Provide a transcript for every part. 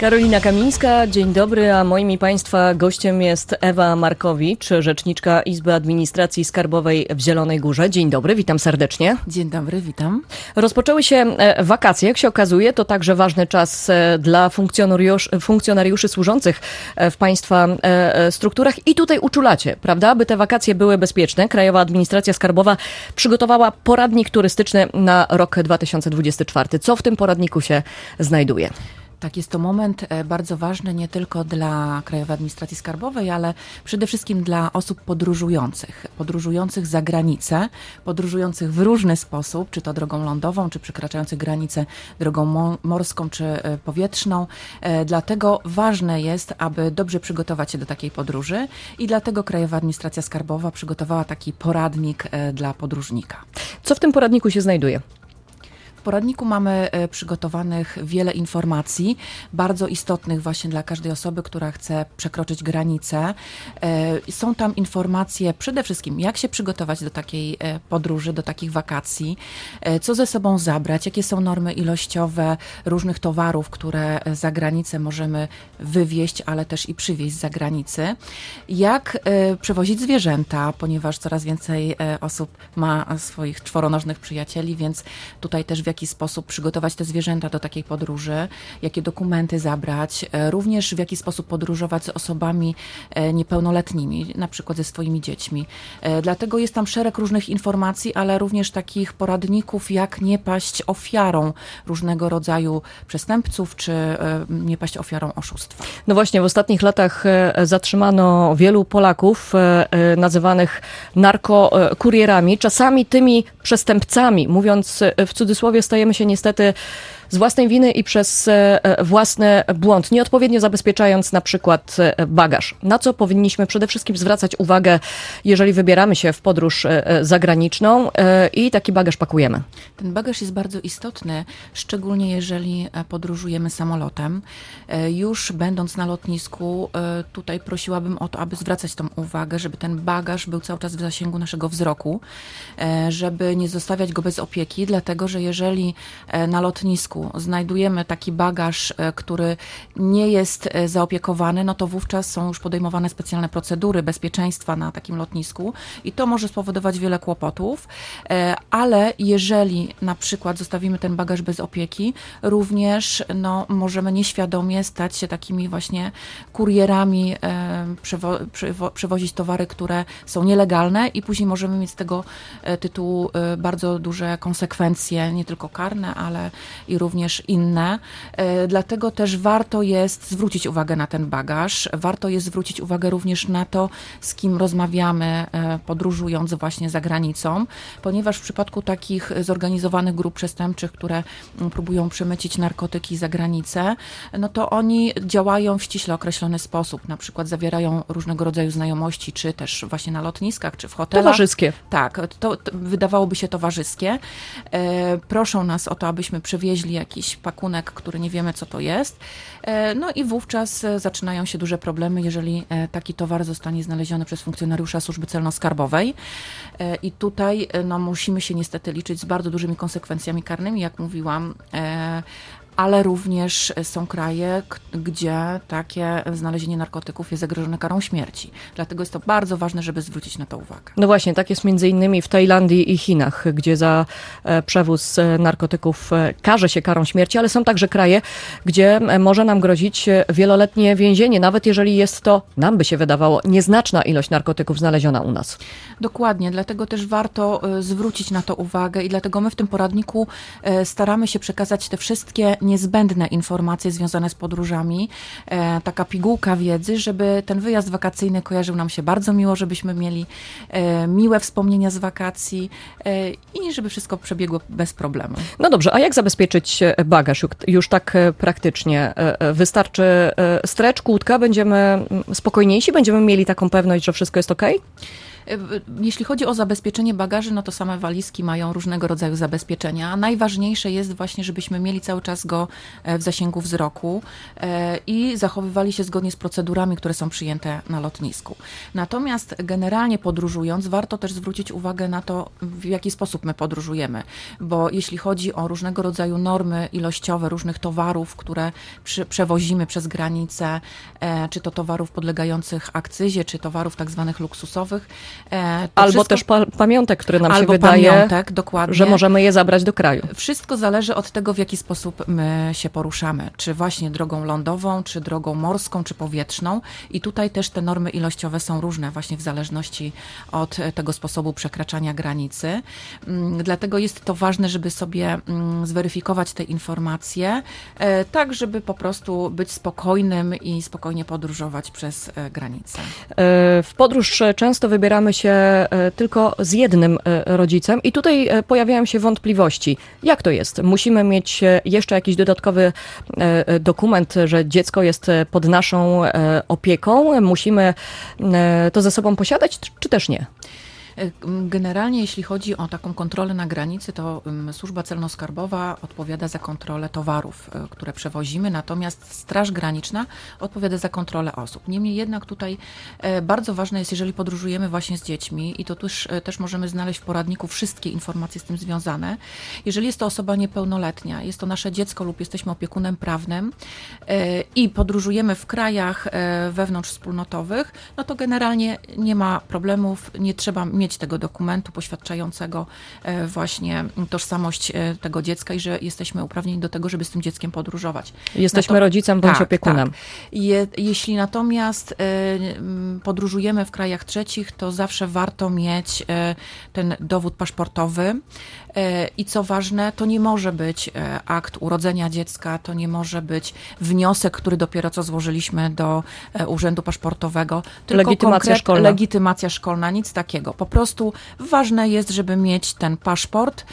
Karolina Kamińska, dzień dobry, a moim i Państwa gościem jest Ewa Markowicz, rzeczniczka Izby Administracji Skarbowej w Zielonej Górze. Dzień dobry, witam serdecznie. Dzień dobry, witam. Rozpoczęły się e, wakacje, jak się okazuje, to także ważny czas e, dla funkcjonariusz, funkcjonariuszy służących e, w Państwa e, e, strukturach i tutaj uczulacie, prawda? Aby te wakacje były bezpieczne, Krajowa Administracja Skarbowa przygotowała poradnik turystyczny na rok 2024. Co w tym poradniku się znajduje? Tak, jest to moment e, bardzo ważny nie tylko dla Krajowej Administracji Skarbowej, ale przede wszystkim dla osób podróżujących, podróżujących za granicę, podróżujących w różny sposób, czy to drogą lądową, czy przekraczających granicę drogą mo- morską, czy e, powietrzną. E, Dlatego ważne jest, aby dobrze przygotować się do takiej podróży i dlatego Krajowa Administracja Skarbowa przygotowała taki poradnik dla podróżnika. Co w tym poradniku się znajduje? Poradniku mamy e, przygotowanych wiele informacji, bardzo istotnych właśnie dla każdej osoby, która chce przekroczyć granicę. E, Są tam informacje przede wszystkim, jak się przygotować do takiej e, podróży, do takich wakacji, co ze sobą zabrać, jakie są normy ilościowe różnych towarów, które za granicę możemy wywieźć, ale też i przywieźć z zagranicy, jak przewozić zwierzęta, ponieważ coraz więcej osób ma swoich czworonożnych przyjacieli, więc tutaj też w jaki sposób przygotować te zwierzęta do takiej podróży, jakie dokumenty zabrać, e, również w jaki sposób podróżować z osobami e, niepełnoletnimi, na przykład ze swoimi dziećmi. E, Dlatego jest tam szereg różnych informacji, ale również takich poradników, jak nie paść ofiarą różnego rodzaju przestępców, czy nie paść ofiarą oszustwa. No właśnie, w ostatnich latach zatrzymano wielu Polaków nazywanych narkokurierami, czasami tymi przestępcami. Mówiąc w cudzysłowie, stajemy się niestety z własnej winy i przez e, e, własny błąd, nieodpowiednio zabezpieczając na przykład e, bagaż. Na co powinniśmy przede wszystkim zwracać uwagę, jeżeli wybieramy się w podróż zagraniczną i taki bagaż pakujemy? Ten bagaż jest bardzo istotny, szczególnie jeżeli podróżujemy samolotem. Już będąc na lotnisku, tutaj prosiłabym o to, aby zwracać tą uwagę, żeby ten bagaż był cały czas w zasięgu naszego wzroku, żeby nie zostawiać go bez opieki, dlatego że jeżeli na lotnisku znajdujemy taki bagaż, e, który nie jest e, zaopiekowany, no to wówczas są już podejmowane specjalne procedury bezpieczeństwa na takim lotnisku i to może spowodować wiele kłopotów, e, ale jeżeli na przykład zostawimy ten bagaż bez opieki, również no, możemy nieświadomie stać się takimi właśnie kurierami, przewo- przewo- przewozić towary, które są nielegalne i później możemy mieć z tego tytułu bardzo duże konsekwencje, nie tylko karne, ale i również inne. E, Dlatego też warto jest zwrócić uwagę na ten bagaż. Warto jest zwrócić uwagę również na to, z kim rozmawiamy, e, podróżując właśnie za granicą, ponieważ w przypadku takich zorganizowanych grup przestępczych, które mm, próbują przemycić narkotyki za granicę, no to oni działają w ściśle określony sposób. Na przykład zawierają różnego rodzaju znajomości, czy też właśnie na lotniskach, czy w hotelach. Towarzyskie. Tak, to, to wydawałoby się towarzyskie. E, proszą nas o to, abyśmy przywieźli jakiś pakunek, który nie wiemy, co to jest. E, no i wówczas e, zaczynają się duże problemy, jeżeli e, taki towar zostanie znaleziony przez funkcjonariusza służby celno-skarbowej. I tutaj no, musimy się niestety liczyć z bardzo dużymi konsekwencjami karnymi, jak mówiłam. Ale również są kraje, gdzie takie znalezienie narkotyków jest zagrożone karą śmierci. Dlatego jest to bardzo ważne, żeby zwrócić na to uwagę. No właśnie, tak jest między innymi w Tajlandii i Chinach, gdzie za e, przewóz e, narkotyków e, karze się karą śmierci, ale są także kraje, gdzie może nam grozić wieloletnie więzienie, nawet jeżeli jest to, nam by się wydawało, nieznaczna ilość narkotyków znaleziona u nas. Dokładnie, dlatego też warto zwrócić na to uwagę i dlatego my w tym poradniku staramy się przekazać te wszystkie niezbędne informacje związane z podróżami, e, taka pigułka wiedzy, żeby ten wyjazd wakacyjny kojarzył nam się bardzo miło, żebyśmy mieli e, miłe wspomnienia z wakacji e, i żeby wszystko przebiegło bez problemu. No dobrze, a jak zabezpieczyć bagaż już, tak praktycznie? Wystarczy strecz, kłódka, będziemy mm, spokojniejsi, będziemy mieli taką pewność, że wszystko jest ok? Jeśli chodzi o zabezpieczenie bagaży, no to same walizki mają różnego rodzaju zabezpieczenia. Najważniejsze jest właśnie, żebyśmy mieli cały czas go e, w zasięgu wzroku e, i zachowywali się zgodnie z procedurami, które są przyjęte na lotnisku. Natomiast generalnie podróżując, warto też zwrócić uwagę na to, w jaki sposób my podróżujemy, bo jeśli chodzi o różnego rodzaju normy ilościowe różnych towarów, które przy, przewozimy przez granicę, e, czy to towarów podlegających akcyzie, czy towarów tak zwanych luksusowych. E, Albo wszystko- też pa pamiątek, które nam się albo wydaje, pamiątek, dokładnie. że możemy je zabrać do kraju. Wszystko zależy od tego, w jaki sposób my się poruszamy. Czy właśnie drogą lądową, czy drogą morską, czy powietrzną. I tutaj też te normy ilościowe są różne, właśnie w zależności od e, tego sposobu przekraczania granicy. Mm, Dlatego jest to ważne, żeby sobie mm, zweryfikować te informacje, e, tak żeby po prostu być spokojnym i spokojnie podróżować przez granicę. W podróż często wybieramy się e, tylko z jednym e, rodzicem i tutaj e, pojawiają się wątpliwości. Jak to jest? Musimy mieć jeszcze jakiś dodatkowy dokument, że dziecko jest pod naszą opieką? Musimy to ze sobą posiadać, czy też nie? Generalnie, jeśli chodzi o taką kontrolę na granicy, to służba celno-skarbowa odpowiada za kontrolę towarów, y, które przewozimy, natomiast Straż Graniczna odpowiada za kontrolę osób. Niemniej jednak tutaj e, bardzo ważne jest, jeżeli podróżujemy właśnie z dziećmi, i to też, e, też możemy znaleźć w poradniku wszystkie informacje z tym związane. Jeżeli jest to osoba niepełnoletnia, jest to nasze dziecko lub jesteśmy opiekunem prawnym e, i podróżujemy w krajach wewnątrzwspólnotowych, no to generalnie nie ma problemów, nie trzeba mieć tego dokumentu poświadczającego e, właśnie tożsamość e, tego dziecka i że jesteśmy uprawnieni do tego, żeby z tym dzieckiem podróżować. Jesteśmy Nato- rodzicem bądź opiekunem. Tak. Je, jeśli natomiast e, podróżujemy w krajach trzecich, to zawsze warto mieć ten dowód paszportowy. I co ważne, to nie może być akt urodzenia dziecka, to nie może być wniosek, który dopiero co złożyliśmy do Urzędu Paszportowego. Tylko Legitymacja szkolna. Legitymacja szkolna, nic takiego. Po prostu ważne jest, żeby mieć ten paszport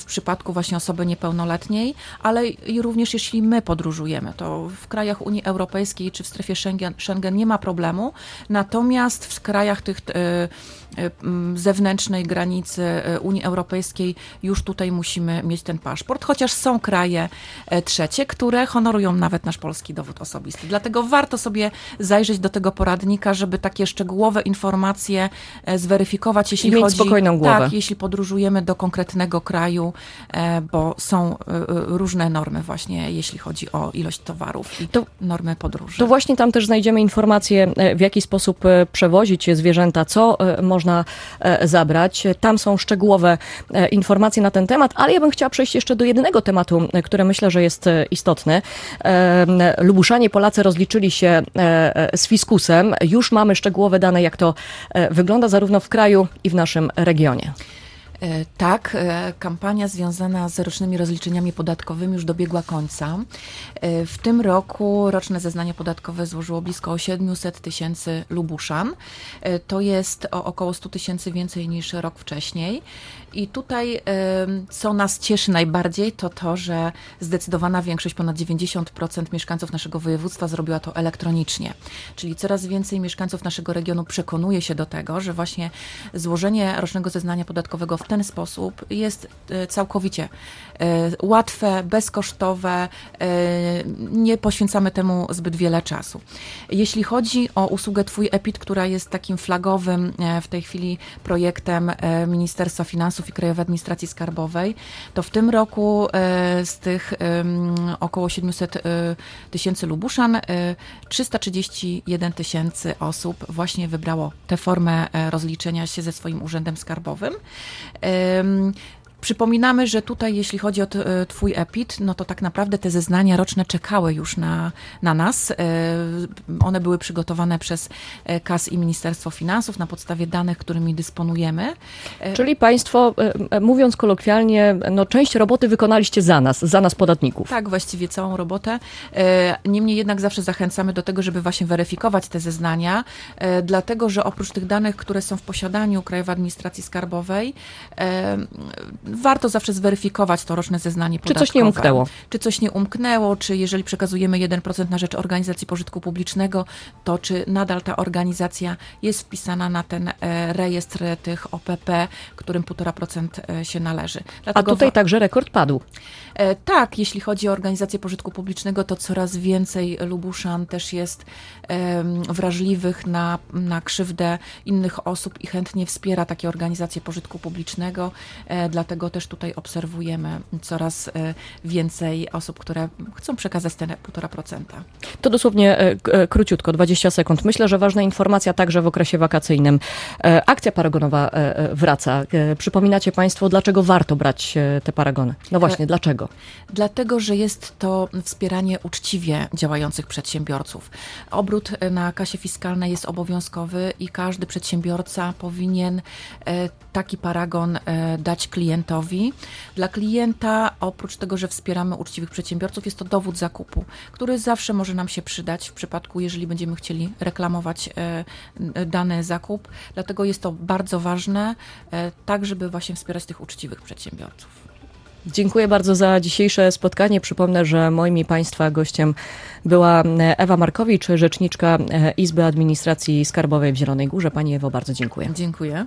w przypadku właśnie osoby niepełnoletniej, ale i również jeśli my podróżujemy, to w krajach Unii Europejskiej czy w strefie Schengen, Schengen nie ma problemu, natomiast w krajach tych e, e, zewnętrznej granicy e, Unii Europejskiej już tutaj musimy mieć ten paszport, chociaż są kraje trzecie, które honorują nawet nasz polski dowód osobisty. Dlatego warto sobie zajrzeć do tego poradnika, żeby takie szczegółowe informacje e, zweryfikować, jeśli I mieć chodzi spokojną głowę. Tak, jeśli podróżujemy do konkretnego kraju, e, bo są e, e, różne normy właśnie, jeśli chodzi o ilość towarów i To- normy podróży. To właśnie tam też znajdziemy informacje, w jaki sposób przewozić zwierzęta, co można zabrać. Tam są szczegółowe informacje na ten temat, ale ja bym chciała przejść jeszcze do jednego tematu, który myślę, że jest istotny. Lubuszanie, Polacy rozliczyli się z fiskusem. Już mamy szczegółowe dane, jak to wygląda zarówno w kraju i w naszym regionie. E, Tak, e, kampania związana z rocznymi rozliczeniami podatkowymi już dobiegła końca. E, W tym roku roczne zeznanie podatkowe złożyło blisko 700 tysięcy Lubuszan. To jest o około 100 tysięcy więcej niż rok wcześniej. I tutaj, co nas cieszy najbardziej, to to, że zdecydowana większość, ponad 90% mieszkańców naszego województwa zrobiła to elektronicznie. Czyli coraz więcej mieszkańców naszego regionu przekonuje się do tego, że właśnie złożenie rocznego zeznania podatkowego w ten sposób jest e, całkowicie e, łatwe, bezkosztowe, e, nie poświęcamy temu zbyt wiele czasu. Jeśli chodzi o usługę Twój EPIT, która jest takim flagowym w tej chwili projektem Ministerstwa Finansów i Krajowej Administracji Skarbowej, to w tym roku e, z tych około 700 e, tysięcy Lubuszan e, 331 tysięcy osób właśnie wybrało tę formę e, rozliczenia się ze swoim urzędem skarbowym. Przypominamy, że tutaj, jeśli chodzi o e, Twój EPIT, no to tak naprawdę te zeznania roczne czekały już na, na nas. E, One były przygotowane przez e, KAS i Ministerstwo Finansów na podstawie danych, którymi dysponujemy. Czyli Państwo, mówiąc kolokwialnie, no, część roboty wykonaliście za nas, za nas podatników. Tak, właściwie całą robotę. Niemniej jednak zawsze zachęcamy do tego, żeby właśnie weryfikować te zeznania, dlatego że oprócz tych danych, które są w posiadaniu Krajowej Administracji Skarbowej, warto zawsze zweryfikować to roczne zeznanie Czy podatkowe. coś nie umknęło? Czy coś nie umknęło, czy jeżeli przekazujemy 1% na rzecz organizacji pożytku publicznego, to czy nadal ta organizacja jest wpisana na ten e, rejestr tych OPP, którym 1,5% e, się należy. A Dlatego tutaj wa- także rekord padł. E, Tak, jeśli chodzi o organizację pożytku publicznego, to coraz więcej Lubuszan też jest wrażliwych na, na krzywdę innych osób i chętnie wspiera takie organizacje pożytku publicznego. E, Dlatego też tutaj obserwujemy coraz e, więcej osób, które chcą przekazać te 1,5%. To dosłownie e, e, króciutko, 20 sekund. Myślę, że ważna informacja także w okresie wakacyjnym. Akcja paragonowa wraca. Przypominacie Państwo, dlaczego warto brać te paragony? No właśnie, dlaczego? Dlatego, że jest to wspieranie uczciwie działających przedsiębiorców. Obrót na kasie fiskalnej jest obowiązkowy i każdy przedsiębiorca powinien taki paragon dać klientowi. Dla klienta, oprócz tego, że wspieramy uczciwych przedsiębiorców, jest to dowód zakupu, który zawsze może nam się przydać w przypadku, jeżeli będziemy chcieli reklamować e, dany zakup. Dlatego jest to bardzo ważne, e, tak żeby właśnie wspierać tych uczciwych przedsiębiorców. Dziękuję bardzo za dzisiejsze spotkanie. Przypomnę, że moim i Państwa gościem była e, Ewa Markowicz, rzeczniczka Izby Administracji Skarbowej w Zielonej Górze. Pani Ewo, bardzo dziękuję. Dziękuję.